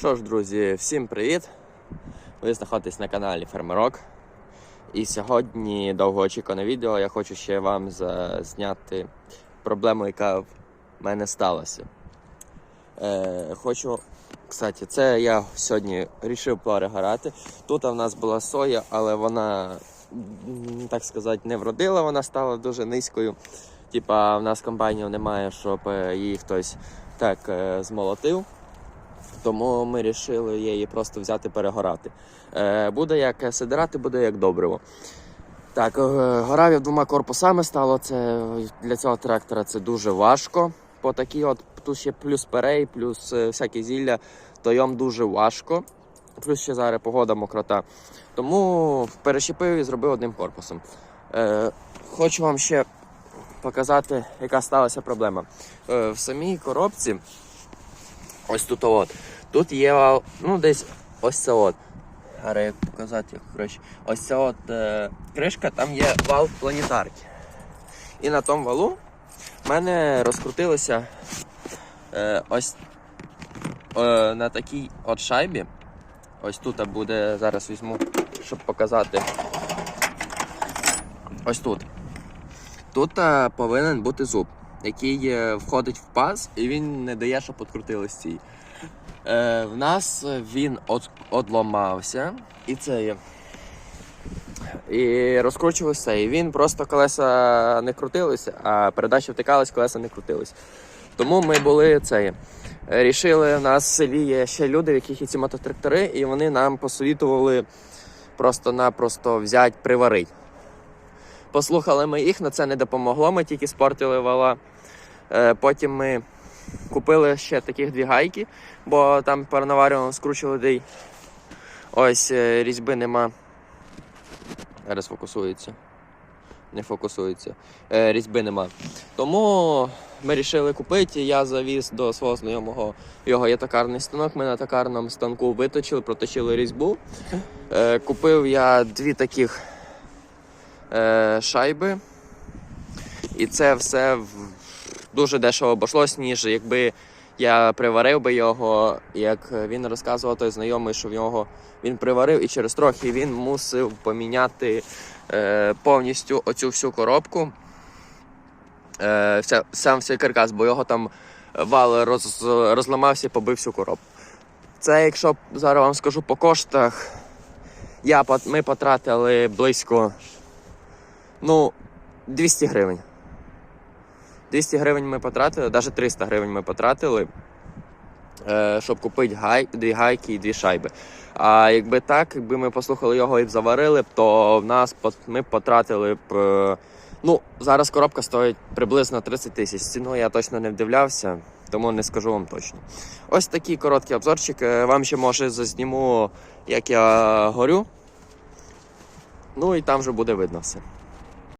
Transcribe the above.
Що ж, друзі, всім привіт! Ви знаходитесь на каналі Фермерок. І сьогодні довгоочікуване відео я хочу ще вам зняти проблему, яка в мене сталася. Е, хочу, кстати, це я сьогодні вирішив перегорати. Тут в нас була соя, але вона, так сказати, не вродила, вона стала дуже низькою. Типа, в нас комбайнів немає, щоб е, її хтось так е, змолотив. Тому ми вирішили її просто взяти перегорати. Е, буде як сидирати, буде як добриво. Так, е, горав я двома корпусами стало. Це для цього трактора це дуже важко. По такій от тут ще плюс перей, плюс е, всякі зілля, то йому дуже важко. Плюс ще зараз погода мокрота. Тому перещепив і зробив одним корпусом. Е, хочу вам ще показати, яка сталася проблема. Е, в самій коробці, ось тут от, тут є ну, десь ось це от. Зараз як показати, краще. Ось ця от е, кришка, там є вал планетарки. І на тому валу в мене розкрутилося е, ось е, на такій от шайбі. Ось тут буде, зараз візьму, щоб показати. Ось тут. Тут е, повинен бути зуб, який е, входить в паз, і він не дає, щоб відкрутились ці. Е, в нас він от, одломався, і це є. І розкручувався, і він просто колеса не крутилися, а передача втикалась, колеса не крутились. Тому ми були це. Рішили, в нас в селі є ще люди, в яких є ці мототрактори, і вони нам посовітували просто-напросто взяти, приварити. Послухали ми їх, але це не допомогло, ми тільки спортили вала. Е, Потім ми купили ще таких дві гайки, бо там перенаварювали, скручували дей. Ось е, різьби нема. Зараз фокусується. Не фокусується. Е, різьби нема. Тому ми вирішили купити. Я завіз до свого знайомого його є токарний станок. Ми на токарному станку виточили, проточили різьбу. Купив я дві таких шайби. І це все дуже дешево обійшлось, ніж якби я приварив би його, як він розказував той знайомий, що в нього він приварив, і через трохи він мусив поміняти е, повністю оцю всю коробку. Е, сам всей каркас, бо його там вал роз, розламався і побив всю коробку. Це, якщо зараз вам скажу по коштах, я, ми потратили близько ну, 200 гривень. 200 гривень ми потратили, навіть 300 гривень ми потратили, е, щоб купити гай, дві гайки і дві шайби. А якби так, якби ми послухали його і заварили б, то в нас ми потратили б. е, Ну, зараз коробка стоїть приблизно 30 тисяч. Ціну я точно не вдивлявся, тому не скажу вам точно. Ось такий короткий обзорчик. Вам ще може зазніму, як я горю. Ну і там вже буде видно все.